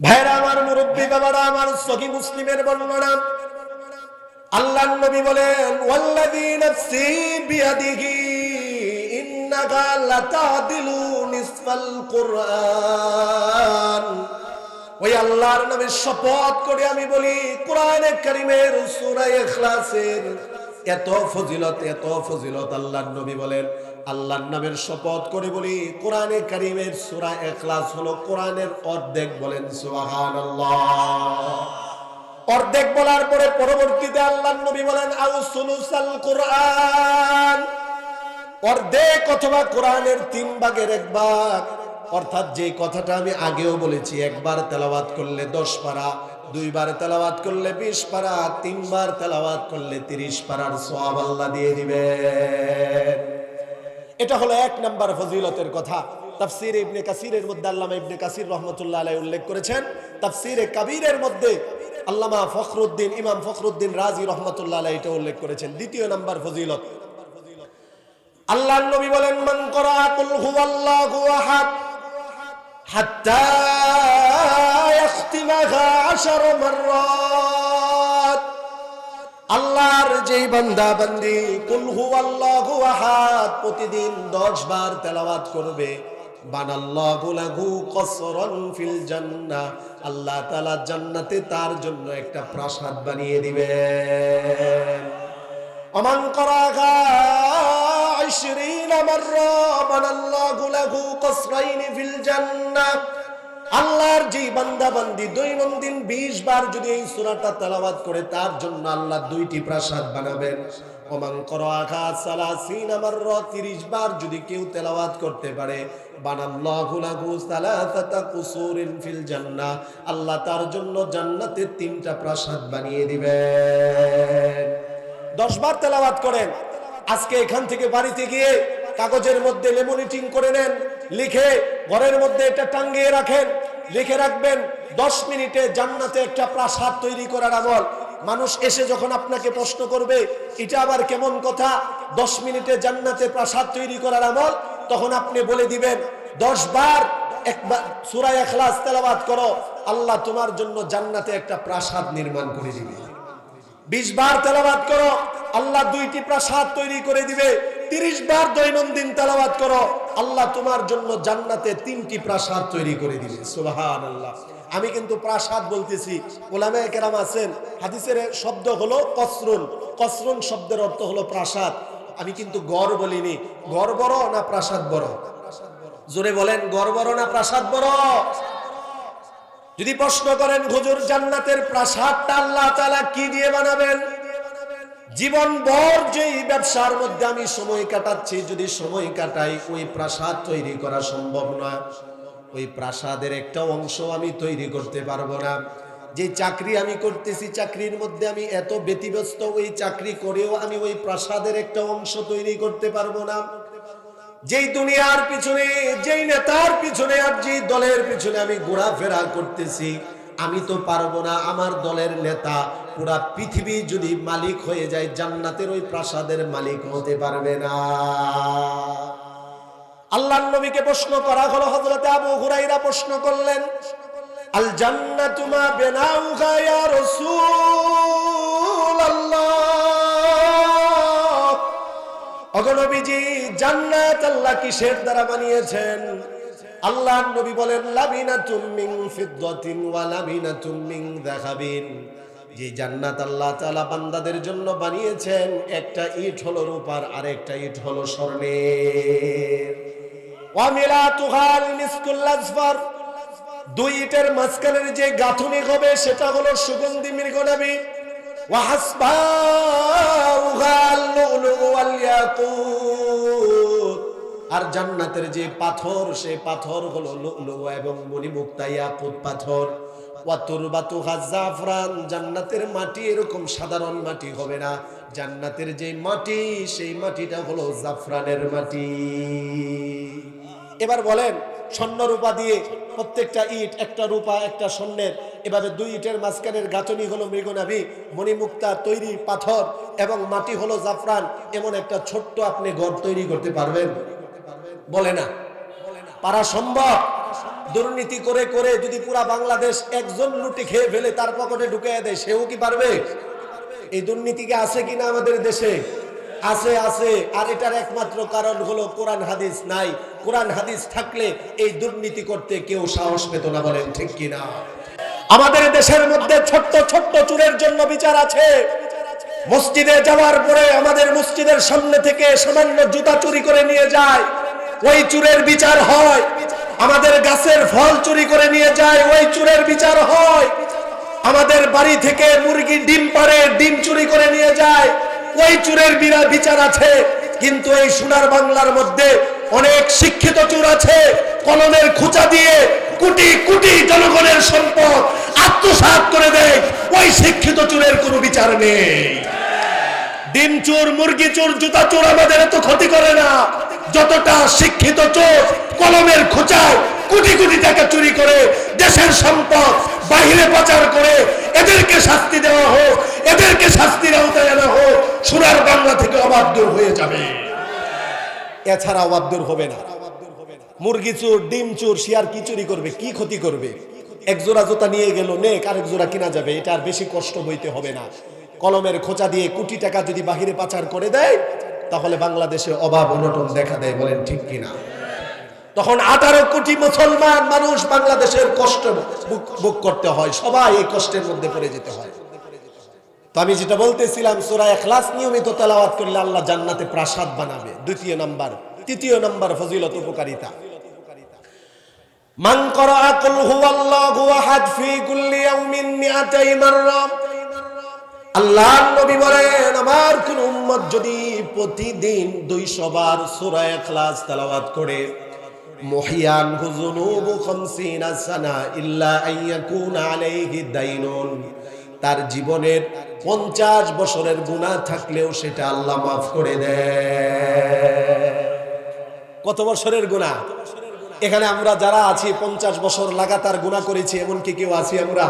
ভাইরা আমার মুরব্বী বাবারা, আমার সহি মুসলিমের বর্ণনা। আল্লাহ নবী বলেন, ওয়াল্লাযী নাফসি বিয়াদিহি, ইন্নাকা লাতাদিলু নিসফাল কুরআন। ওই আল্লাহর নামে শপথ করে আমি বলি, কোরআনে কারিমের সূরা ইখলাসের এত ফজিলত এত ফজিলত, আল্লাহর নবী বলেন। আল্লাহর নামের শপথ করে বলি, কোরআনে কারিমের সূরা ইখলাস হলো কোরআনের অর্ধেক বলেন সুবহানাল্লাহ। অর্ধেক বলার পরে পরবর্তীতে আল্লাহ নবী বলেন আউ কোরআন। অর্ধেক অথবা কোরআনের তিন ভাগের এক ভাগ। অর্থাৎ যে কথাটা আমি আগেও বলেছি, একবার তেলাওয়াত করলে দশ পারা, দুইবার তেলাওয়াত করলে বিশ পারা, তিনবার তেলাওয়াত করলে তিরিশ পারার সওয়াব আল্লাহ দিয়ে দিবেন। এটা হলো এক নাম্বার ফজিলতের কথা। তাফসির ইবনে কাসিরের মধ্যে আল্লামা ইবনে কাসির রহমতুল্লাহ আলাই উল্লেখ করেছেন, তাফসিরে কাবীরের মধ্যে আল্লামা ফখরুদ্দিন, ইমাম ফখরুদ্দিন রাজি রহমতুল্লাহ আলাই এটা উল্লেখ করেছেন। দ্বিতীয় নাম্বার ফজিলত। আল্লাহর নবী বলেন, মান করা কুল হুয়াল্লাহু আহাদ হাত্তা ইয়াখতিমাহা আশার মাররাত আল্লাহর যেই বান্দা বান্দি কুলহু আল্লাহু আহাদ, প্রতিদিন 10 বার তেলাওয়াত করবে। বানাল্লাহু লাহু কসরান ফিল জান্নাহ। আল্লাহ তাআলা জান্নাতে তার জন্য একটা প্রাসাদ বানিয়ে দিবেন অমান করাগা 20 মাররা, বানাল্লাহু লাহু কসরাইন ফিল জান্নাহ। আল্লাহর যে বান্দা বান্দি দৈনন্দিন বিশ বার যদি এই সুরাটা তেলাওয়াত করে, তার জন্য আল্লাহ দুইটি প্রাসাদ বানাবেন। বার যদি কেউ করতে পারে আল্লাহ তার জন্য জান্নাতে তিনটা প্রাসাদ বানিয়ে দিবেন। দশ বার তেলাওয়াত করেন। আজকে এখান থেকে বাড়িতে গিয়ে কাগজের মধ্যে লেমনিটিং করে নেন। লিখে ঘরের মধ্যে এটা টাঙ্গিয়ে রাখেন, লিখে রাখবেন, দশ মিনিটে জান্নাতে একটা প্রাসাদ তৈরি করার আমল। মানুষ এসে যখন আপনাকে প্রশ্ন করবে, এটা আবার কেমন কথা? দশ মিনিটে জান্নাতে প্রাসাদ তৈরি করার আমল, তখন আপনি বলে দিবেন, দশ বার একবার সুরাই এখলাস তেলাবাদ করো, আল্লাহ তোমার জন্য জান্নাতে একটা প্রাসাদ নির্মাণ করে দিবে। বিশ বার তেলাবাদ করো, আল্লাহ দুইটি প্রাসাদ তৈরি করে দিবে তিরিশ বার দৈনন্দিন তেলাবাদ করো, আল্লাহ তোমার জন্য জান্নাতে তিনটি প্রাসাদ তৈরি করে দিবে। সুবাহান আল্লাহ আমি কিন্তু প্রাসাদ বলতেছি ওলামে কেরাম আছেন, হাদিসের শব্দ হলো কসরুন। কসরুন শব্দের অর্থ হলো প্রাসাদ। আমি কিন্তু গড় বলিনি, গড় বড় না প্রাসাদ বড়? জোরে বলেন, গড় বড় না প্রাসাদ বড়? যদি প্রশ্ন করেন, হুজুর, জান্নাতের প্রাসাদটা আল্লাহ তালা কি দিয়ে বানাবেন? জীবন ভর যেই ব্যবসার মধ্যে আমি সময় কাটাচ্ছি, যদি সময় কাটাই, ওই প্রাসাদ তৈরি করা সম্ভব নয় ওই প্রাসাদের একটা অংশ আমি তৈরি করতে পারব না। যে চাকরি আমি করতেছি, চাকরির মধ্যে আমি এত ব্যতিব্যস্ত, ওই চাকরি করেও আমি ওই প্রাসাদের একটা অংশ তৈরি করতে পারব না। যেই দুনিয়ার পিছনে, যেই নেতার পিছনে আর যেই দলের পিছনে আমি ঘোরাফেরা করতেছি আমি তো পারব না, আমার দলের নেতা। পুরা পৃথিবী যদি মালিক হয়ে যায়, জান্নাতের ওই প্রাসাদের মালিক হতে পারবে না। আল্লাহ নবীকে প্রশ্ন করা হলো, হযরত আবু হুরাইরা প্রশ্ন করলেন আল জান্নাতু মা রাসূলুল্লাহ? অগনবীজি জান্নাত আল্লাহ কিসের দ্বারা বানিয়েছেন? আল্লাহ নবী বলেন লাবিনাতুম মিন ফিদ্দাতিন ওয়া লাবিনাতুম মিন যাহাবিন। যে জান্নাত আল্লাহ তাআলা বান্দাদের জন্য বানিয়েছেন, একটা ইট হলো রূপার আর একটা ইট হলো স্বর্ণের। ওয়া মিলাতুহাল মিসকুল আজফার দুই ইটের মাঝখানের যে গাঁথুনি হবে, সেটা হলো সুগন্ধি মৃগনাবী। আর জান্নাতের যে পাথর, সে পাথর হলো লুলু এবং মণিমুক্তা ইয়াকুত পাথর। জাফরান জান্নাতের মাটি এরকম সাধারণ মাটি হবে না। জান্নাতের যে মাটি, সেই মাটিটা হলো জাফরানের মাটি। এবার বলেন, স্বর্ণ রূপা দিয়ে প্রত্যেকটা ইট, একটা রূপা, একটা স্বর্ণের। এভাবে দুই ইটের মাঝখানের গাঁথনি হলো মৃগনাভি, মণিমুক্তা তৈরি পাথর এবং মাটি হলো জাফরান। এমন একটা ছোট্ট আপনি ঘর তৈরি করতে পারবেন। বলে না। পারা সম্ভব। দুর্নীতি করে করে যদি পুরা বাংলাদেশ একজন লুটি খেয়ে ফেলে তার পকেটে ঢুকে দেয়, সেও কি পারবে? এই দুর্নীতি কি আছে কিনা আমাদের দেশে? আছে আছে। আর এটার একমাত্র কারণ হলো কোরআন হাদিস নাই। কোরআন হাদিস থাকলে এই দুর্নীতি করতে কেউ সাহস পেত না, বলেন ঠিক কিনা আমাদের দেশের মধ্যে ছোট্ট ছোট্ট চুরের জন্য বিচার আছে। মসজিদে যাওয়ার পরে আমাদের মসজিদের সামনে থেকে সামান্য জুতা চুরি করে নিয়ে যায়। ওই চুরের বিচার হয়। আমাদের গাছের ফল চুরি করে নিয়ে যায়, ওই চুরের বিচার হয়। আমাদের বাড়ি থেকে মুরগি ডিম পারে ডিম চুরি করে নিয়ে যায়। ওই চুরের বিরা বিচার আছে। কিন্তু এই সোনার বাংলার মধ্যে অনেক শিক্ষিত চুর আছে। কলমের খুঁচা দিয়ে কোটি কোটি জনগণের সম্পদ আত্মসাৎ করে দেয়। ওই শিক্ষিত চুরের কোনো বিচার নেই। ডিম চোর, মুরগি চোর, জুতা চোর আমাদের এত ক্ষতি করে না। যতটা শিক্ষিত চোর কলমের খোঁচায় কোটি কোটি টাকা চুরি করে দেশের সম্পদ বাহিরে পাচার করে এদেরকে শাস্তি দেওয়া হোক, এদেরকে শাস্তির আওতায় আনা হোক, সোনার বাংলা থেকে অবাধ দূর হয়ে যাবে। এছাড়া অবাধ দূর হবে না। মুরগি চোর, ডিম চোর আর কি চুরি করবে, কি ক্ষতি করবে? এক জোড়া জুতা নিয়ে গেল, নেক আরেক জোড়া কিনা যাবে, এটা আর বেশি কষ্ট হইতে হবে না। কলমের খোঁচা দিয়ে কোটি টাকা যদি বাহিরে পাচার করে দেয়, তাহলে বাংলাদেশে অভাব অনটন দেখা দেয় বলেন ঠিক কিনা? তখন আঠারো কোটি মুসলমান মানুষ বাংলাদেশের কষ্ট ভোগ করতে হয়, সবাই এই কষ্টের মধ্যে পড়ে যেতে হয়। তো আমি যেটা বলতেছিলাম, সোরা এখলাস নিয়মিত তেলাওয়াত করলে আল্লাহ জান্নাতে প্রাসাদ বানাবে। দ্বিতীয় নাম্বার, তৃতীয় নাম্বার ফজিলত উপকারিতা। মান করা কুল হুয়াল্লাহু আহাদ ফি কুল্লি ইয়াউমিন মিআতাই মাররা। আল্লাহর নবী বলেন, আমার কোন উম্মত যদি প্রতিদিন 200 বার সূরা ইখলাস তেলাওয়াত করে, মুহিয়ান হুজুনুবু 50 সানা ইল্লা আইয়াকুনা আলাইহি দাইনুন। তার জীবনের 50 বছরের গুনাহ থাকলেও সেটা আল্লাহ মাফ করে দেয়। কত বছরের গুনাহ? এখানে আমরা যারা আছি, পঞ্চাশ বছর লাগাতার গুণা করেছি, এমনকি কেউ আছি আমরা?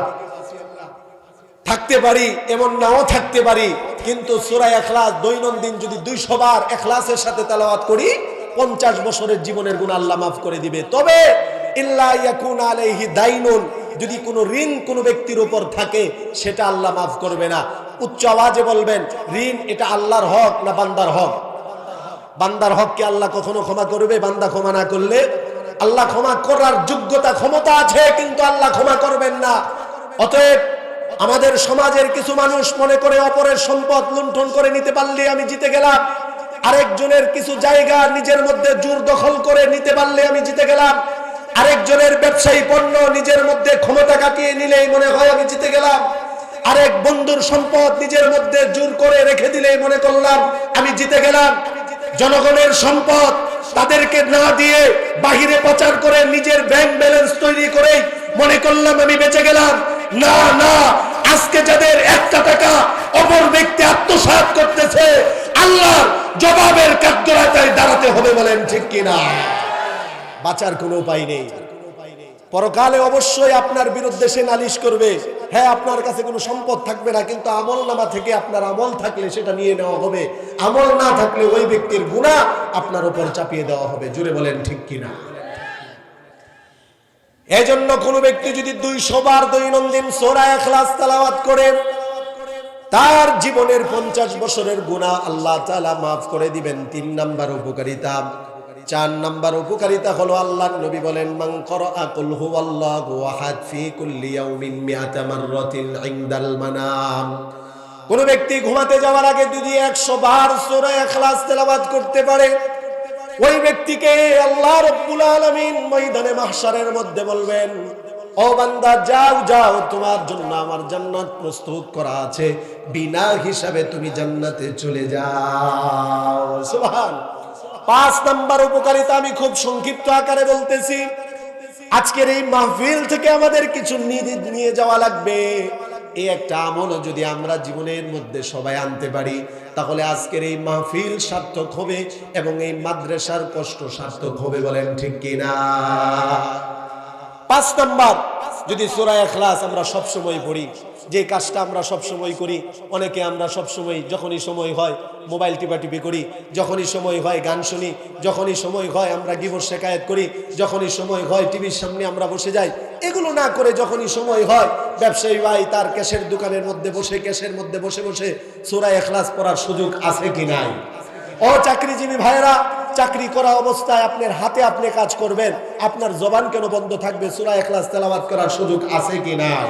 থাকতে পারি, এমন নাও থাকতে পারি। কিন্তু সুরাই এখলাস দৈনন্দিন যদি দুইশো বার এখলাসের সাথে তালাওয়াত করি, পঞ্চাশ বছরের জীবনের গুণ আল্লাহ মাফ করে দিবে। তবে আলাইহি যদি কোনো ঋণ কোনো ব্যক্তির উপর থাকে, সেটা আল্লাহ মাফ করবে না। উচ্চ আওয়াজে বলবেন, ঋণ এটা আল্লাহর হক না বান্দার হক? বান্দার হককে আল্লাহ কখনো ক্ষমা করবে? বান্দা ক্ষমা না করলে আল্লাহ ক্ষমা করার যোগ্যতা ক্ষমতা আছে, কিন্তু আল্লাহ ক্ষমা করবেন না। অতএব আমাদের সমাজের কিছু মানুষ মনে করে অপরের সম্পদ লুণ্ঠন করে নিতে পারলে আমি জিতে গেলাম। আরেকজনের কিছু জায়গা নিজের মধ্যে জোর দখল করে নিতে পারলে আমি জিতে গেলাম। আরেকজনের ব্যবসায়ী পণ্য নিজের মধ্যে ক্ষমতা কাটিয়ে নিলেই মনে হয় আমি জিতে গেলাম। আরেক বন্ধুর সম্পদ নিজের মধ্যে জোর করে রেখে দিলেই মনে করলাম আমি জিতে গেলাম। জনগণের সম্পদ তাদেরকে না দিয়ে বাহিরে পাচার করে নিজের ব্যাংক ব্যালেন্স তৈরি করে মনে করলাম আমি বেঁচে গেলাম। না না, আজকে যাদের একটা টাকা অপর ব্যক্তি আত্মসাৎ করতেছে আল্লাহ জবাবের কাঠগড়ায় দাঁড়াতে হবে বলেন ঠিক কিনা? বাঁচার কোনো উপায় নেই। পরকালে অবশ্যই আপনার বিরুদ্ধে সে নালিশ করবে হ্যাঁ আপনার কাছে কোনো সম্পদ থাকবে না, কিন্তু আমল নামা থেকে আপনার আমল থাকলে সেটা নিয়ে নেওয়া হবে। আমল না থাকলে ওই ব্যক্তির গুণা আপনার উপর চাপিয়ে দেওয়া হবে। জুড়ে বলেন ঠিক কিনা? এজন্য কোনো ব্যক্তি যদি দুইশো বার দৈনন্দিন সোরা এখলাস তালাওয়াত করে, তার জীবনের পঞ্চাশ বছরের গুণা আল্লাহ তালা মাফ করে দিবেন। তিন নাম্বার উপকারিতা। চার নাম্বার উপকারিতা হলো আল্লাহ নবী বলেন মাংকর করা কুল হুয়াল্লাহু আহাদ ফি কুল্লি ইয়াউমিন মিআতা মাররাতিন মানাম। কোন ব্যক্তি ঘুমাতে যাওয়ার আগে যদি 100 বার সূরা ইখলাস তেলাওয়াত করতে পারে ওই ব্যক্তিকে আল্লাহ রব্বুল আলামিন ময়দানে মাহশারের মধ্যে বলবেন, ও বান্দা, যাও যাও, তোমার জন্য আমার জান্নাত প্রস্তুত করা আছে। বিনা হিসাবে তুমি জান্নাতে চলে যাও। সুবহান। পাঁচ নাম্বার উপকারিতা আমি খুব সংক্ষিপ্ত আকারে বলতেছি। আজকের এই মাহফিল থেকে আমাদের কিছু নিয়ে যাওয়া লাগবে। এই একটা আমল যদি আমরা জীবনের মধ্যে সবাই আনতে পারি তাহলে আজকের এই মাহফিল সার্থক হবে এবং এই মাদ্রাসার কষ্ট সার্থক হবে বলেন ঠিক কিনা? পাঁচ নাম্বার, যদি সোরা এখলাস আমরা সবসময় পড়ি যে কাজটা আমরা সব সময় করি, অনেকে আমরা সব সময় যখনই সময় হয় মোবাইল টিপাটিপি করি, যখনই সময় হয় গান শুনি, যখনই সময় হয় আমরা গিবর শেখায়ত করি, যখনই সময় হয় টিভির সামনে আমরা বসে যাই, এগুলো না করে যখনই সময় হয় ব্যবসায়ী ভাই তার ক্যাশের দোকানের মধ্যে বসে, ক্যাশের মধ্যে বসে বসে সূরা এখলাস পড়ার সুযোগ আছে কি নাই? ও চাকরিজীবী ভাইরা চাকরি করা অবস্থায় আপনার হাতে আপনি কাজ করবেন, আপনার জবান কেন বন্ধ থাকবে? সূরা ইখলাস তেলাওয়াত করার সুযোগ আছে কি নাই?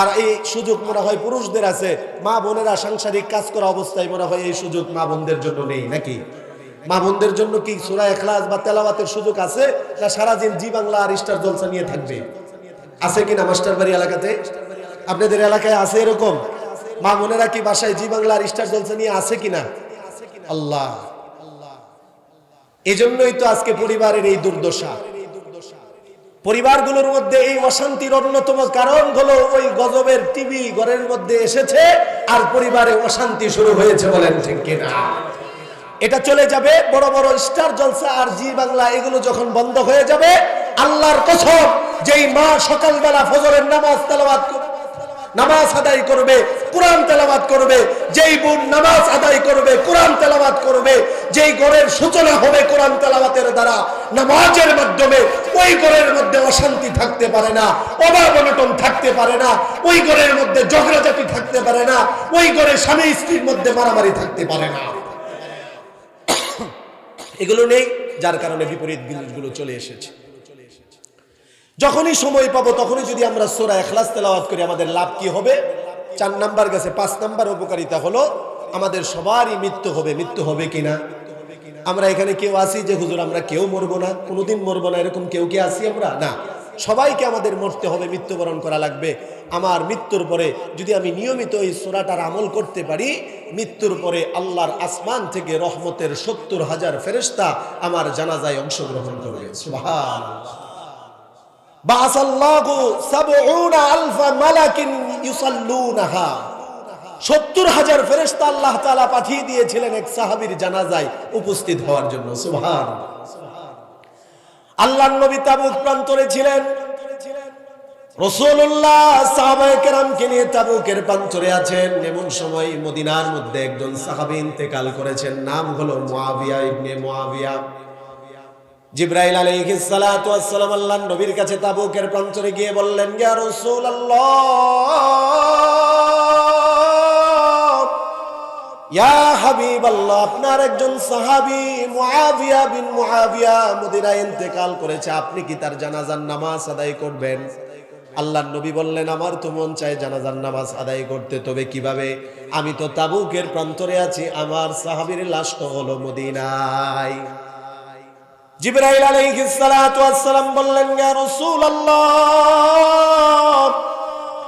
আর এই সুযোগ মনে হয় পুরুষদের আছে। মা বোনেরা সাংসারিক কাজ করা অবস্থায় মনে হয় এই সুযোগ মা বোনদের জন্য নেই নাকি? মা বোনদের জন্য কি সূরা ইখলাস বা তেলাওয়াতের সুযোগ আছে না সারাদিন জি বাংলা আর স্টার জলসা নিয়ে থাকবে? আছে কিনা মাস্টার বাড়ি এলাকাতে? আপনাদের এলাকায় আছে এরকম? মা বোনেরা কি বাসায় জি বাংলা আর স্টার জলসা নিয়ে আছে কিনা? আল্লাহ। এজন্যই তো আজকে পরিবারের এই দুর্দশা। পরিবারগুলোর মধ্যে এই অশান্তির অন্যতম কারণ হলো ওই গজবের টিভি ঘরের মধ্যে এসেছে আর পরিবারে অশান্তি শুরু হয়েছে বলেন ঠিক কিনা। এটা চলে যাবে বড় বড় স্টার জলসা আর জি বাংলা, এগুলো যখন বন্ধ হয়ে যাবে, আল্লাহর কসম, যেই মা সকালবেলা ফজরের নামাজ করবে নামাজ আদায় করবে, কোরআন তেলাবাদ করবে, যেই বোন নামাজ আদায় করবে, কোরআন তেলাবাদ করবে, যেই ঘরের সূচনা হবে কোরআন তেলাবাতের দ্বারা, নামাজের মাধ্যমে ওই ঘরের মধ্যে অশান্তি থাকতে পারে না, অভাব অনটন থাকতে পারে না, ওই ঘরের মধ্যে ঝগড়াঝাটি থাকতে পারে না, ওই ঘরে স্বামী স্ত্রীর মধ্যে মারামারি থাকতে পারে না। এগুলো নেই, যার কারণে বিপরীত জিনিসগুলো চলে এসেছে। যখনই সময় পাবো, তখনই যদি আমরা সোরা এখলাস তেলাওয়াত করি, আমাদের লাভ কি হবে? চার নাম্বার গেছে, পাঁচ নাম্বার উপকারিতা হলো, আমাদের সবারই মৃত্যু হবে। মৃত্যু হবে কিনা? আমরা এখানে কেউ আসি যে, হুজুর, আমরা কেউ মরবো না। কোনোদিন মরবো না। এরকম কেউ কি আসি আমরা? না। সবাইকে আমাদের মরতে হবে, মৃত্যুবরণ করা লাগবে। আমার মৃত্যুর পরে যদি আমি নিয়মিত এই সোরাটার আমল করতে পারি, মৃত্যুর পরে আল্লাহর আসমান থেকে রহমতের সত্তর হাজার ফেরেস্তা আমার জানাজায় অংশগ্রহণ করবে। সুবহানাল্লাহ। সত্তর হাজার ফেরেস্তা আল্লাহ তালা পাঠিয়ে দিয়েছিলেন এক সাহাবির জানাজায় উপস্থিত হওয়ার জন্য। আল্লাহ নবী তাবুক প্রান্তরে ছিলেন। আছেন। এমন সময় মদিনার মধ্যে একজন সাহাবি ইন্তেকাল করেছেন। নাম হলো মুআবিয়া ইবনে মুআবিয়া। জিব্রাইল আলাইহিস সালাতু ওয়াস সালাম আল্লাহর নবীর কাছে তাবুকের প্রান্তরে গিয়ে বললেন, ইয়া রাসূলুল্লাহ, ইয়া হাবিবাল্লাহ, আপনার একজন সাহাবী মুআবিয়া বিন মুআবিয়া মদিনায় ইন্তেকাল করেছে, আপনি কি তার জানাজার নামাজ আদায় করবেন? আল্লাহর নবী বললেন, আমার তো মন চায় জানাজার নামাজ আদায় করতে, তবে কীভাবে? আমি তো তাবুকের প্রান্তরে আছি, আমার সাহাবীর লাশ তো হলো মদিনায়। জিবরাইল আলাইহিস সালাতু ওয়াস সালাম বললেন, ইয়া রাসূলুল্লাহ,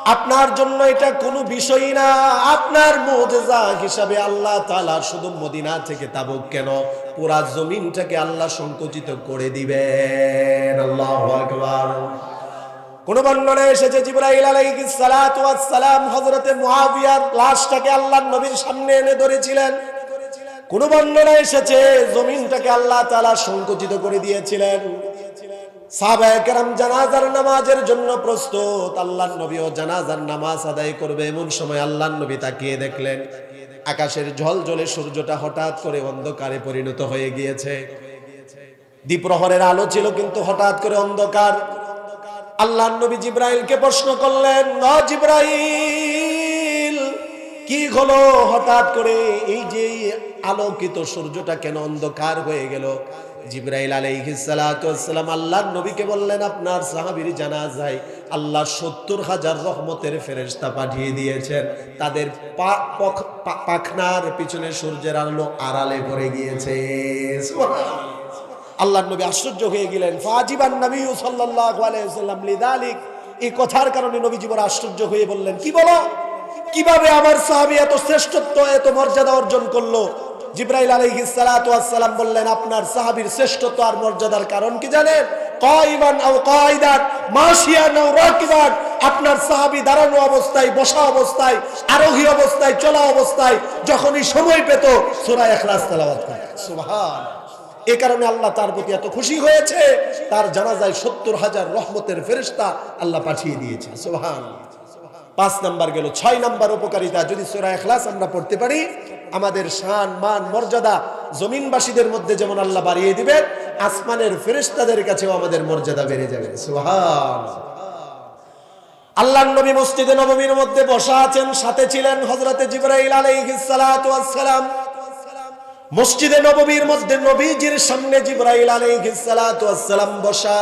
আপনার জন্য এটা কোনো বিষয় না। আপনার মুজিজা হিসাবে আল্লাহ তাআলা শুধু মদিনা থেকে তাবুক কেন? পুরা জমিনটাকে আল্লাহ সংকুচিত করে দিবেন। আল্লাহু আকবার। কোন বর্ণনায় এসেছে জিবরাইল আলাইহিস সালাতু ওয়াস সালাম হযরতে মুআবিয়ার লাশটাকে আল্লাহর নবীর সামনে এনে ধরেছিলেন। কোন বর্ণনা এসেছে, জমিনটাকে আল্লাহ তালা সংকুচিত করে দিয়েছিলেন। আকাশের ঝল ঝলে সূর্যটা হঠাৎ করে অন্ধকারে পরিণত হয়ে গিয়েছে। দ্বীপ্রহরের আলো ছিল কিন্তু হঠাৎ করে অন্ধকার। আল্লাহ নবী জিব্রাইলকে প্রশ্ন করলেন ন জিব্রাইল কি হলো হঠাৎ করে? এই যে আলোকিত সূর্যটা কেন অন্ধকার হয়ে গেল? জিব্রাইল আলাইহিসালাম আল্লাহর নবীকে বললেন, আপনার সাহাবীর জানাজায় আল্লাহ সত্তর হাজার রহমতের ফেরেশতা পাঠিয়ে দিয়েছেন। তাদের পাখনার পিছনে সূর্যের আলো আড়ালে পড়ে গিয়েছে। আল্লাহর নবী আশ্চর্য হয়ে গেলেন, ফাজিবান নবী সাল্লাল্লাহু আলাইহি ওয়াসাল্লাম লিদালিক। এই কথার কারণে নবীজি বড় আশ্চর্য হয়ে বললেন, কি বলো? কীভাবে আমার সাহাবী এত শ্রেষ্ঠত্ব, এত মর্যাদা অর্জন করল? জিব্রাইল ওয়াস সালাম বললেন, আপনার সাহাবীর শ্রেষ্ঠত্ব আর মর্যাদার কারণ কি জানেন? আপনার সাহাবী দাঁড়ানো অবস্থায়, বসা অবস্থায়, আরোহী অবস্থায়, চলা অবস্থায় যখনই সময় পেত, সূরা ইখলাস তেলাওয়াত করে। সুবহান এ কারণে আল্লাহ তার প্রতি এত খুশি হয়েছে। তার জানাজায় সত্তর হাজার রহমতের ফেরেস্তা আল্লাহ পাঠিয়ে দিয়েছে। সোহান পাঁচ নাম্বার গেল, ছয় নাম্বার উপকারিতা। যদি সোরা এখলাস আমরা পড়তে পারি, আমাদের শান, মান, মর্যাদা জমিনবাসীদের মধ্যে যেমন আল্লাহ বাড়িয়ে দিবেন, আসমানের ফেরেস্তাদের কাছেও আমাদের মর্যাদা বেড়ে যাবে। সোহান আল্লাহ নবী মসজিদে নবমীর মধ্যে বসা আছেন, সাথে ছিলেন হজরতে জিব্রাইল আলাইহিস সালাতু ওয়াস সালাম। মসজিদে নববীর মধ্যে নবীজির সামনে জিব্রাইল আলাইহিস সালাতু ওয়াস সালাম বসা।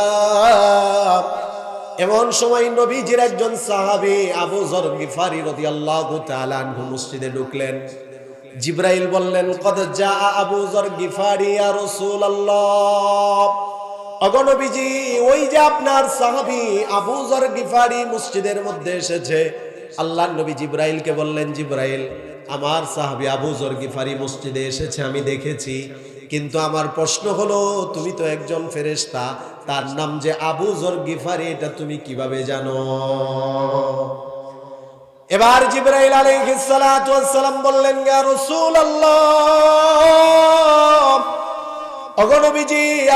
এমন সময় নবীজির একজন সাহাবী আবু যর গিফারি রাদিয়াল্লাহু আল্লাহ আনহু মসজিদে ঢুকলেন। জিব্রাইল বললেন, কদ জা আবু যর গিফারি ইয়া রাসূলুল্লাহ। অগণবীজি ওই যে আপনার সাহাবী আবু যর গিফারি মসজিদের মধ্যে এসেছে। আল্লাহ নবী জিব্রাইলকে বললেন, জিব্রাইল, আমার সাহাবী আবু যর গিফারি মসজিদে এসেছে, আমি দেখেছি। কিন্তু আমার প্রশ্ন হলো, তুমি তো একজন ফেরেশতা তার নাম যে আবু যর গিফারি, এটা তুমি কীভাবে জানো? এবার জিব্রাইল আলাইহিস সালাতু ওয়াস সালাম বললেন রাসূলুল্লাহ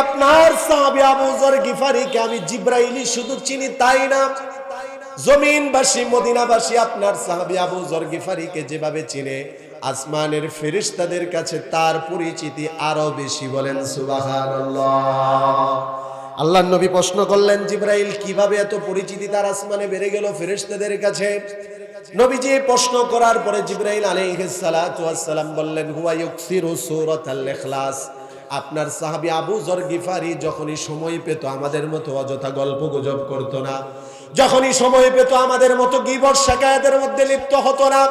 আপনার সাহাবী আবু গিফারিকে আমি জিব্রাইলি শুধু চিনি তাই না? জমিনবাসী, মদিনাবাসী আপনার সাহাবী আবু যর গিফারিকে যেভাবে চিনে, আসমানের ফেরেশতাদের কাছে তার পরিচিতি আরও বেশি বলেন, সুবহানাল্লাহ। আল্লাহ নবী প্রশ্ন করলেন, জিব্রাইল, কীভাবে এত পরিচিতি তার আসমানে বেড়ে গেল ফেরেশতাদের কাছে? নবীজি প্রশ্ন করার পরে জিব্রাইল আলাইহিস সালাতু ওয়াস সালাম বললেন, হুয়া ইউকসিরু সূরাতাল ইখলাস। আপনার সাহাবী আবু জর গিফারি যখনই সময় পেত আমাদের মতো অযথা গল্প গুজব করতো না। যখনই সময় পেত আমাদের মতো গিবর শাকায়াতের মধ্যে লিপ্ত হতো না।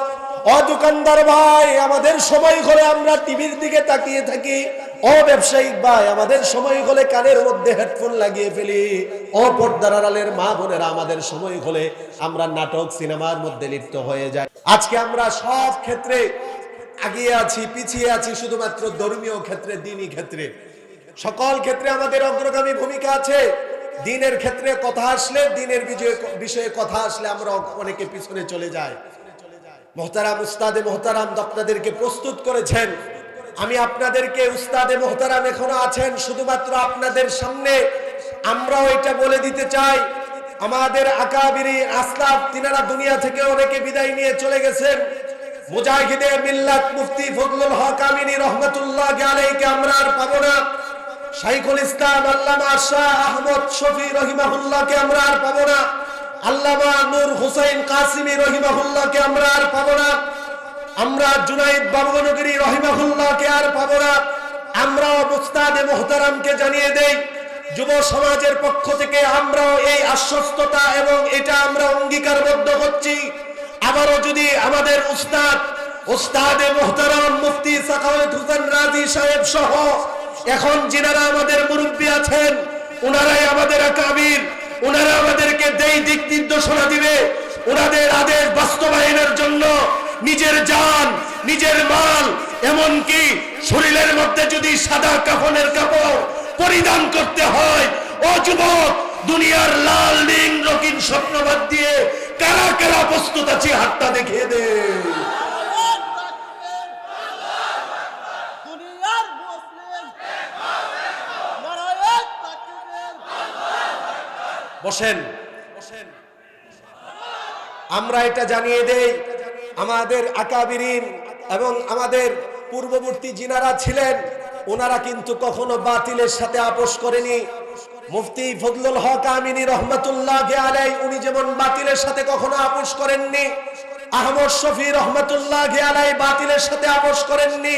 ও দোকানদার ভাই, আমাদের সময় হলে আমরা টিভির দিকে তাকিয়ে থাকি। ও ব্যবসায়িক ভাই, আমাদের সময় হলে কানের মধ্যে হেডফোন লাগিয়ে ফেলি। ও পর্দার আড়ালের মা বোনেরা আমাদের সময় হলে আমরা নাটক, সিনেমার মধ্যে লিপ্ত হয়ে যাই। আজকে আমরা সব ক্ষেত্রে আগিয়ে আছি, পিছিয়ে আছি, শুধুমাত্র ধর্মীয় ক্ষেত্রে, দিনই ক্ষেত্রে। সকল ক্ষেত্রে আমাদের অগ্রগামী ভূমিকা আছে। দিনের ক্ষেত্রে কথা আসলে, দিনের বিষয়ে কথা আসলে আমরা অনেকে পিছনে চলে যাই। মোহতারাম উস্তাদে মোহতারাম আপনাদেরকে প্রস্তুত করেছেন। আমি আপনাদেরকে উস্তাদে মোহতারাম এখনও আছেন, শুধুমাত্র আপনাদের সামনে আমরাও এটা বলে দিতে চাই। আমাদের আকাবিরি আসলাফ, তিনারা দুনিয়া থেকে অনেকে বিদায় নিয়ে চলে গেছেন। মুজাহিদে মিল্লাত মুফতি ফজলুল হক আমিনী রহমতুল্লাহ আলাইকে আমরা আর পাবো না। শাইখুল ইসলাম, আল্লামা শাহ আহমদ শফি রহিমাহুল্লাহকে আমরা আর পাবো না। আল্লামা নূর হুসাইন কাসিমি রহিমাহুল্লাহকে আমরা আর পাবো না। আমরা জুনাইদ বাবনগরী রহিমাহুল্লাহকে আর পাবো না। আমরা মুস্তাদে মোহতারামকে জানিয়ে দেই, যুব সমাজের পক্ষ থেকে আমরাও এই আশ্বস্ততা এবং এটা আমরা অঙ্গীকারবদ্ধ হচ্ছি আবারও যদি আমাদের উস্তাদ, উস্তাদে মোহতারাম মুফতি সাখাওয়াত হুসেন রাজি সাহেব সহ এখন যিনারা আমাদের মুরব্বী আছেন, উনারাই আমাদের আকাবির ওনারা আমাদেরকে দেই দিক নির্দেশনা দিবে। ওনাদের আদেশ বাস্তবায়নের জন্য নিজের জান নিজের মাল এমনকি শরীরের মধ্যে যদি সাদা কাফনের কাপড় পরিধান করতে হয় ও যুবক দুনিয়ার লাল নীল রঙিন স্বপ্নবাদ দিয়ে কারা কারা প্রস্তুত আছে হাতটা দেখিয়ে দে। বসেন। আমরা এটা জানিয়ে দেই আমাদের আকাবিরিন এবং আমাদের পূর্ববর্তী যিনারা ছিলেন, ওনারা কিন্তু কখনো বাতিলের সাথে আপোষ করেনি। মুফতি ফজলুল হক আমিনী রহমতুল্লাহ আলাই, উনি যেমন বাতিলের সাথে কখনো আপোষ করেননি, আহমদ শফি রহমতুল্লাহ আলাই বাতিলের সাথে আপোষ করেননি,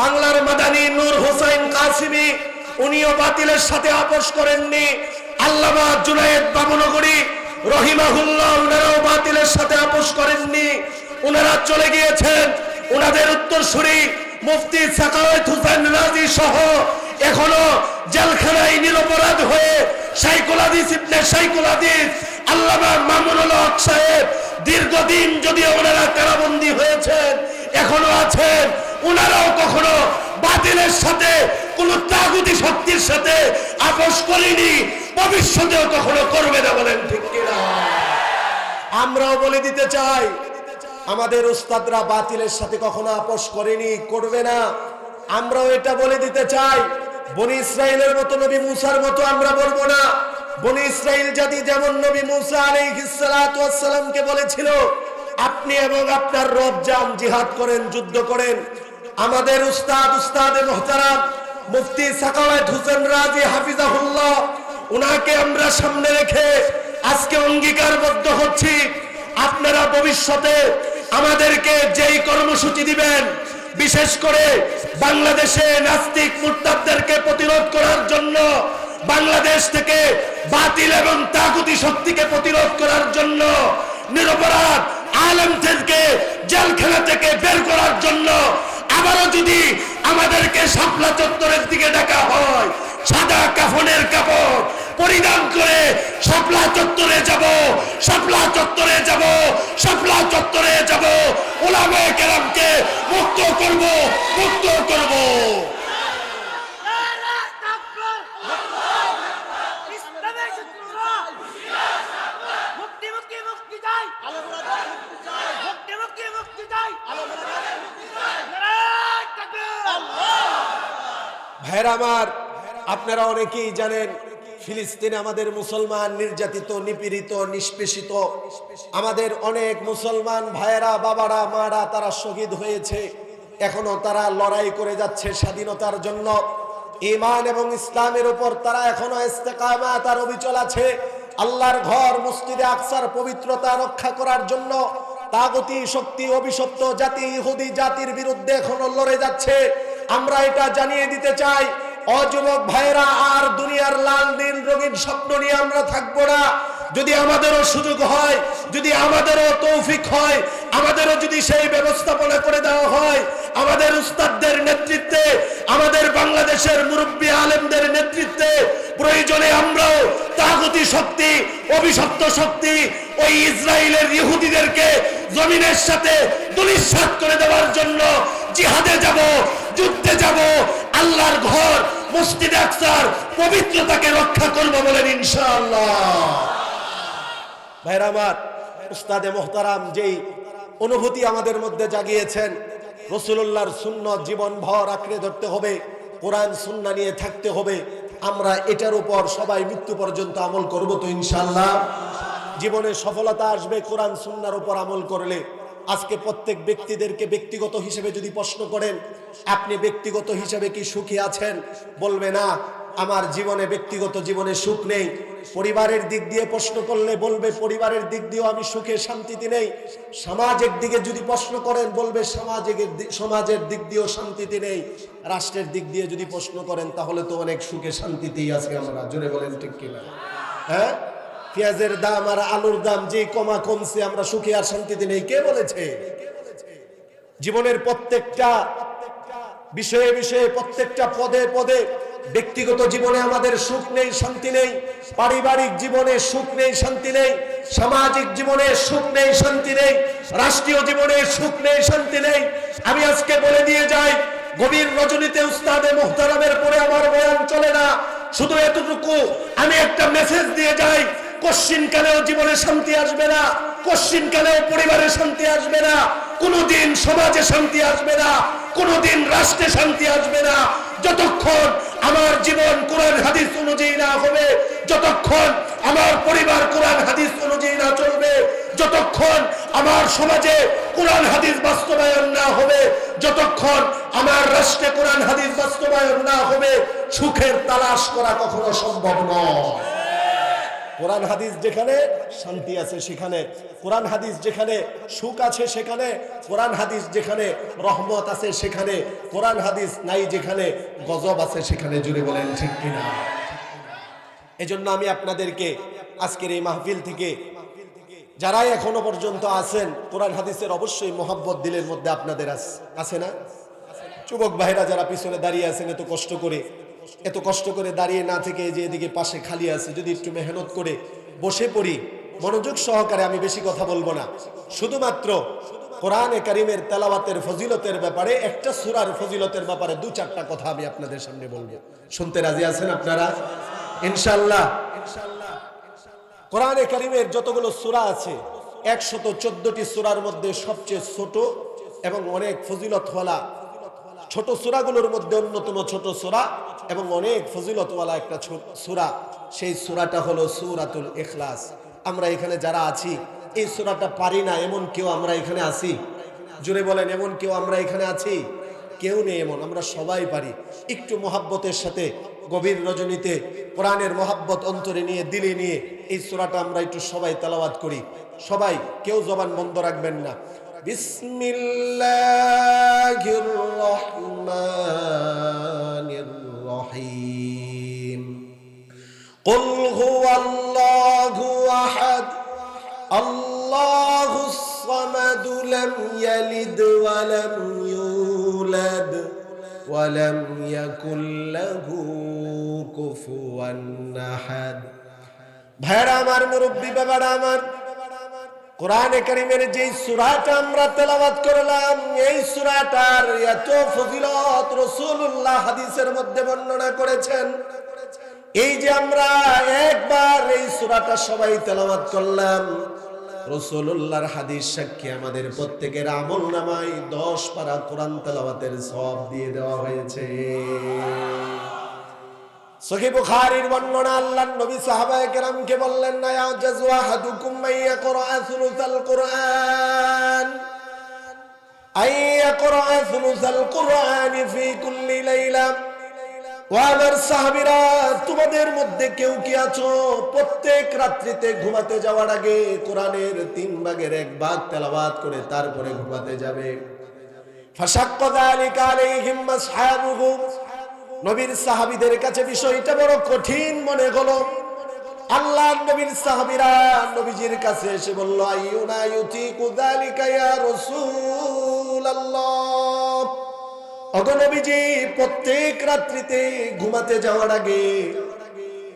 বাংলার মাদানী নূর হোসাইন কাসিমি, উনিও বাতিলের সাথে আপোষ করেননি, আল্লামা জুনায়েদ বাবনগরী রহিমাহুল্লাহ, উনারাও বাতিলের সাথে আপোষ করেননি। উনারা চলে গিয়েছেন। উনাদের উত্তরসূরি মুফতি সাকাওয়াত হোসেন রাজি সহ এখনও জেলখানায় নিরপরাধ হয়ে সাইকুল হাদিস ইবনে আল্লামা মামুনুল হক সাহেব দীর্ঘদিন যদি ওনারা কারাবন্দী হয়েছেন, এখনও আছেন। ওনারাও কখনো বাতিলের সাথে, কোন তাগুতি শক্তির সাথে আপোষ করেনি। ভবিষ্যতেও কখনো করবে না বলেন ঠিক কিনা। আমরাও বলে দিতে চাই আমাদের উস্তাদরা বাতিলের সাথে কখনো আপোষ করেনি, করবে না। আমরাও এটা বলে দিতে চাই, বনি ইসরায়েলের মতো নবী মুসার মতো আমরা বলব না। বনি ইসরায়েল জাতি যেমন নবী মুসা আলাইহিসসালামকে বলেছিল, আপনি এবং আপনার রব যান, জিহাদ করেন, যুদ্ধ করেন। আমাদের উস্তাদ, উস্তাদে মোহতারাম মুফতি সাকাওয়াত হোসেন রাজি হাফিজাহুল্লাহ, উনাকে আমরা সামনে রেখে আজকে অঙ্গীকারবদ্ধ হচ্ছি। আপনারা ভবিষ্যতে আমাদেরকে যেই কর্মসূচি দিবেন, বিশেষ করে বাংলাদেশে নাস্তিক মুরতাদদেরকে প্রতিরোধ করার জন্য, বাংলাদেশ থেকে বাতিল এবং তাগুতি শক্তিকে প্রতিরোধ করার জন্য, নিরপরাধ আলমদেরকে জেলখানা থেকে বের করার জন্য, আবারও যদি আমাদেরকে শাপলা চত্বরের দিকে ডাকা হয়, সাদা কাফনের কাপড় পরিধান করে শাপলা চত্বরে যাব, শাপলা চত্বরে যাব, শাপলা চত্বরে যাব। ওলামে কেরামকে মুক্ত করব মুক্ত করব। ভাইরা আমার, আপনারা অনেকেই জানেন ফিলিস্তিনে আমাদের মুসলমান নির্যাতিত, নিপীড়িত, নিষ্পেষিত। আমাদের অনেক মুসলমান ভাইয়েরা, বাবারা, মারা তারা শহীদ হয়েছে। এখনও তারা লড়াই করে যাচ্ছে স্বাধীনতার জন্য। ইমান এবং ইসলামের উপর তারা এখনও ইস্তেকামাত তার অবিচল আছে। আল্লাহর ঘর মসজিদে আকসার পবিত্রতা রক্ষা করার জন্য তাগতি শক্তি, অভিশপ্ত জাতি, ইহুদি জাতির বিরুদ্ধে এখনও লড়ে যাচ্ছে। আমরা এটা জানিয়ে দিতে চাই অযুবক ভাইরা আর দুনিয়ার লাল নীল রঙিন স্বপ্ন নিয়ে আমরা থাকব না। যদি আমাদেরও সুযোগ হয়, যদি আমাদেরও তৌফিক হয়, আমাদেরও যদি সেই ব্যবস্থাপনা করে দেওয়া হয়, আমাদের উস্তাদদের নেতৃত্বে, আমাদের বাংলাদেশের মুরব্বী আলেমদের নেতৃত্বে, প্রয়োজনে আমরাও তাগতি শক্তি, অভিশপ্ত শক্তি, ওই ইসরায়েলের ইহুদিদেরকে জমিনের সাথে দুলিশ্বাত করে দেওয়ার জন্য জিহাদে যাব, যুদ্ধে যাব আল্লাহর ঘর মসজিদ আকসার পবিত্রতাকে রক্ষা করব বলেন ইনশাআল্লাহ। ভাইরা আমার, উস্তাদে মোহতারাম যেই অনুভূতি আমাদের মধ্যে জাগিয়েছেন রসুল্লাহর শূন্য জীবন ভর আঁকড়ে ধরতে হবে, কোরআন সুন্না নিয়ে থাকতে হবে, আমরা এটার উপর সবাই মৃত্যু পর্যন্ত আমল করব তো ইনশাল্লাহ জীবনে সফলতা আসবে কোরআন সুন্নার উপর আমল করলে। আজকে প্রত্যেক ব্যক্তিদেরকে ব্যক্তিগত হিসেবে যদি প্রশ্ন করেন, আপনি ব্যক্তিগত হিসেবে কি সুখী আছেন? বলবে না। আমার জীবনে ব্যক্তিগত জীবনে সুখ নেই। পরিবারের দিক দিয়ে প্রশ্ন করলে বলবে, পরিবারের দিক দিয়েও আমি সুখে, শান্তিতে নেই। সামাজিক দিকে যদি প্রশ্ন করেন, বলবে সামাজিক দি- সমাজের দিক দিয়েও শান্তিতে নেই। রাষ্ট্রের দিক দিয়ে যদি প্রশ্ন করেন, তাহলে তো অনেক সুখে, শান্তিতেই আছে আমরা। জোরে বলেন ঠিক কিনা? হ্যাঁ? পেঁয়াজের দাম আর আলুর দাম যে কমা কমছে, আমরা সুখে আর শান্তিতে নেই। কে বলেছে? জীবনের প্রত্যেকটা বিষয়ে বিষয়ে, প্রত্যেকটা পদে পদে ব্যক্তিগত জীবনে আমাদের সুখ নেই, শান্তি নেই। পারিবারিক জীবনে সুখ নেই, শান্তি নেই। সামাজিক জীবনে সুখ নেই, শান্তি নেই। রাষ্ট্রীয় জীবনে সুখ নেই, শান্তি নেই। আমি আজকে বলে দিয়ে যাই, গভীর রজনীতে উস্তাদে মোহতারামের পরে আমার বয়ান চলে না। শুধু এতটুকু, আমি একটা মেসেজ দিয়ে যাই কশ্চিন কালেও জীবনে শান্তি আসবে না, কশ্চিন কালেও পরিবারে শান্তি আসবে না, কোনোদিন সমাজে শান্তি আসবে না, কোনোদিন রাষ্ট্রে শান্তি আসবে না। যতক্ষণ আমার জীবন কোরআন হাদিস অনুযায়ী না হবে, যতক্ষণ আমার পরিবার কোরআন হাদিস অনুযায়ী না চলবে, যতক্ষণ আমার সমাজে কোরআন হাদিস বাস্তবায়ন না হবে, যতক্ষণ আমার রাষ্ট্রে কোরআন হাদিস বাস্তবায়ন না হবে, সুখের তালাশ করা কখনো সম্ভব নয়। কোরআন হাদিস যেখানে শান্তি আছে সেখানে। কোরআন হাদিস যেখানে সুখ আছে সেখানে। কোরআন হাদিস যেখানে রহমত আছে সেখানে। কোরআন হাদিস নাই যেখানে গজব আছে সেখানে জুড়ে বলেন ঠিক কিনা? এজন্য আমি আপনাদেরকে আজকের এই মাহফিল থেকে, যারাই এখনও পর্যন্ত আছেন, কোরআন হাদিসের অবশ্যই মোহাব্বত দিলের মধ্যে আপনাদের আছে না? যুবক ভাইরা যারা পিছনে দাঁড়িয়ে আছেন, এত কষ্ট করে এত কষ্ট করে দাঁড়িয়ে না থেকে যে এদিকে পাশে খালি আছে, যদি একটু মেহনত করে বসে পড়ি, মনোযোগ সহকারে আমি বেশি কথা বলব না। শুধুমাত্র কোরআনে কারিমের তেলাওয়াতের ফজিলতের ব্যাপারে, একটা সুরার ফজিলতের ব্যাপারে দু চারটা কথা আমি আপনাদের সামনে বলব। শুনতে রাজি আছেন আপনারা? ইনশাল্লাহ কোরআনে কারিমের যতগুলো সূরা আছে, একশত চোদ্দটি সূরার মধ্যে সবচেয়ে ছোট এবং অনেক ফজিলত ফজিলতওয়ালা ছোট সূরাগুলোর মধ্যে অন্যতম ছোট সূরা এবং অনেক ফজিলতওয়ালা একটা সূরা। সেই সূরাটা হলো সূরাতুল ইখলাস। আমরা এখানে যারা আছি, এই সূরাটা পারি না, এমন কেউ আমরা এখানে আছি? জুড়ে বলেন, এমন কেউ আমরা এখানে আছি? কেউ নেই এমন, আমরা সবাই পারি। একটু মহাব্বতের সাথে, গভীর রজনীতে, কোরআনের মহাব্বত অন্তরে নিয়ে, দিলে নিয়ে, এই সূরাটা আমরা একটু সবাই তেলাওয়াত করি। সবাই, কেউ জবান বন্ধ রাখবেন না। বিসমিল্লাহির রহমানির রহিম قل هو الله احد الله الصمد لم يلد ولم يولد ولم يكن له كفوا احد ভাইরা আমার মুরব্বী বাবারা আমার কোরআনে কারিমের যে সূরাটা আমরা তেলাওয়াত করলাম, এই সূরাটার এত ফজিলত রাসূলুল্লাহ হাদিসের মধ্যে বর্ণনা করেছেন। এই যে আমরা একবার এই সূরাটা সবাই তেলাওয়াত করলাম রসুল্লাহর হাদিস সাক্ষী আমাদের প্রত্যেকের আমল নামায় দশ পারা কোরআন তেলাওয়াতের সব দিয়ে দেওয়া হয়েছে। তোমাদের মধ্যে কেউ কি আছো? প্রত্যেক রাত্রিতে ঘুমাতে যাওয়ার আগে কোরআনের তিন ভাগের এক ভাগ তেলাওয়াত করে তারপরে ঘুমাতে যাবে। ফাশাক্কা যালিকা আলাইহিম নবীর সাহাবীদের কাছে বিষয়টা বড় কঠিন মনে হলো। আল্লাহ নবীর সাহাবিরা নবীজির কাছে এসে বলল, আইয়ুনা ইউতিকু যালিকা ইয়া রাসূলুল্লাহ। ওগো প্রত্যেক রাত্রিতে ঘুমাতে যাওয়ার আগে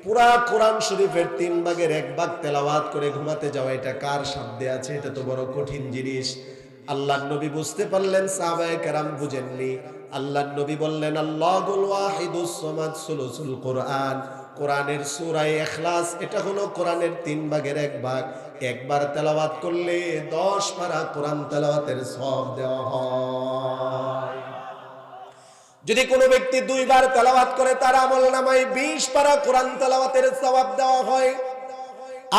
পুরা কোরআন শরীফের তিন ভাগের এক ভাগ তেলাওয়াত করে ঘুমাতে যাওয়া, এটা কার সাধ্যে আছে? এটা তো বড় কঠিন জিনিস। আল্লাহ নবী বুঝতে পারলেন, সাহাবায়ে কেরাম বুঝেননি। আল্লাহ নবী বললেন সামাদ কোরআন। কোরআনের সুরাই এখলাস এটা হলো কোরআনের তিন ভাগের এক ভাগ। একবার তেলাওয়াত করলে দশ পারা কোরআন তেলাওয়াতের সব দেওয়া হয়। যদি কোনো ব্যক্তি দুইবার তেলাওয়াত করে, তার আমল নামায় বিশ পারা কোরআন তেলাওয়াতের সওয়াব দেওয়া হয়।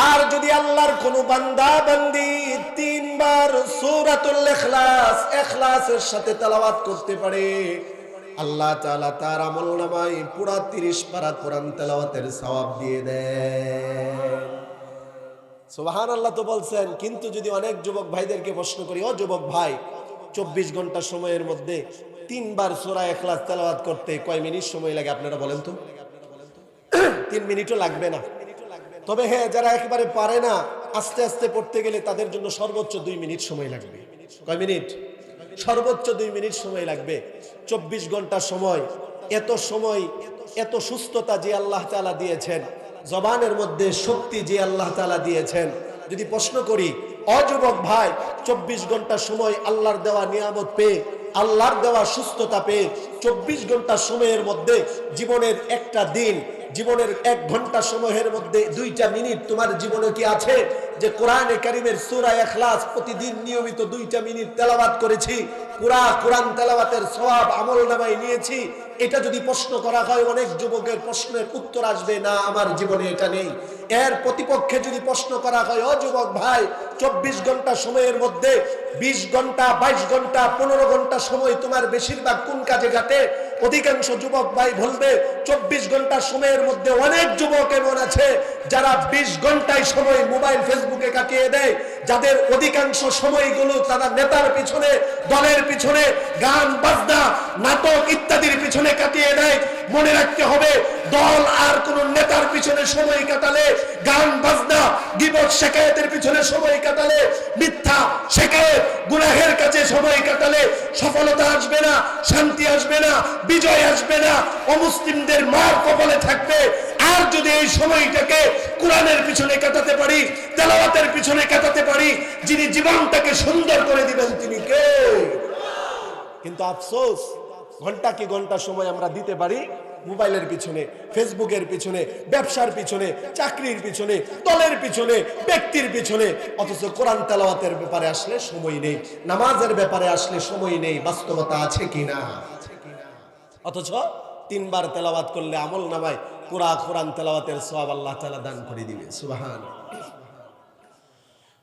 আর যদি আল্লাহর কোনো বান্দা বান্দি তিনবার সূরাতুল ইখলাস, ইখলাসের সাথে তেলাওয়াত করতে পারে, আল্লাহ তাআলা তার আমল নামায় পুরা 30 পারা কোরআন তেলাওয়াতের সওয়াব দিয়ে দেন। সুবাহান আল্লাহ তো বলছেন, কিন্তু যদি অনেক যুবক ভাইদেরকে প্রশ্ন করি, ও যুবক ভাই, চব্বিশ ঘণ্টা সময়ের মধ্যে তিনবার সোরা এখলাস তেলাওয়াত করতে কয় মিনিট সময় লাগে? আপনারা বলেন তো। তিন মিনিটও লাগবে না। তবে হ্যাঁ যারা একেবারে পারে না, আস্তে আস্তে পড়তে গেলে তাদের জন্য সর্বোচ্চ দুই মিনিট সময় লাগবে। কয় মিনিট? সর্বোচ্চ দুই মিনিট সময় লাগবে। চব্বিশ ঘণ্টা সময়, এত সময়, এত সুস্থতা যে আল্লাহ তাআলা দিয়েছেন, জবানের মধ্যে শক্তি যে আল্লাহ তাআলা দিয়েছেন। যদি প্রশ্ন করি অযুবক ভাই, চব্বিশ ঘণ্টা সময় আল্লাহর দেওয়া নিয়ামত পেয়ে আল্লাহর দেওয়া সুস্থতা পেয়ে চব্বিশ ঘণ্টা সময়ের মধ্যে জীবনের একটা দিন, জীবনের এক ঘণ্টা সময়ের মধ্যে দুইটা মিনিট তোমার জীবনে কি আছে? যে কোরআনে কারিমের সূরা ইখলাস প্রতিদিন নিয়মিত দুইটা মিনিট তেলাওয়াত করেছি, পুরা কোরআন তেলাওয়াতের সওয়াব আমল নামায় নিয়েছি। এটা যদি প্রশ্ন করা হয়, অনেক যুবকের প্রশ্নের উত্তর আসবে, না, আমার জীবনে এটা নেই। এর প্রতিপক্ষে যদি প্রশ্ন করা হয়, ও যুবক ভাই, চব্বিশ ঘণ্টা সময়ের মধ্যে বিশ ঘণ্টা, বাইশ ঘণ্টা, পনেরো ঘণ্টা সময় তোমার বেশিরভাগ কোন কাজে কাটে অধিকাংশ যুবক ভাই বলবে, চব্বিশ ঘণ্টা সময়ের মধ্যে অনেক যুবক এমন আছে যারা বিশ ঘন্টায় সময় মোবাইল, ফেসবুকে কাটিয়ে দেয়। যাদের অধিকাংশ সময়গুলো তারা নেতার পিছনে, দলের পিছনে, গান, বাজনা, নাটক ইত্যাদির পিছনে কাটিয়ে দেয়। মনে রাখতে হবে, দল আর কোন নেতার পিছনে সময় কাটালে, গান, বাজনা, গিবত, শেখায়তের পিছনে সময় কাটালে, মিথ্যা, শেখায়ত, গুনাহের কাছে সময় কাটালে সফলতা আসবে না, শান্তি আসবে না, বিজয় আসবে না, অমুসলিমদের মার কপালে থাকবে। আর যদি এই সময়টাকে কোরআনের পিছনে কাটাতে পারি, তেলাওয়াতের পিছনে কাটাতে পারি, যিনি জীবনটাকে সুন্দর করে দিবেন তিনি কে? কিন্তু আফসোস ঘণ্টা কি ঘণ্টা সময় আমরা দিতে পারি? মোবাইলের পিছনে, ফেসবুকের পিছনে, ব্যবসার পিছনে, চাকরির পিছনে, দলের পিছনে, ব্যক্তির পিছনে। অথচ কোরআন তেলাওয়াতের ব্যাপারে আসলে সময় নেই। নামাজের ব্যাপারে আসলে সময় নেই। বাস্তবতা আছে কি না? অথচ তিনবার তেলাওয়াত করলে আমল নামায় পুরা কোরআন তেলাওয়াতের সব আল্লাহ তালা দান করে দিবে। সুবাহান।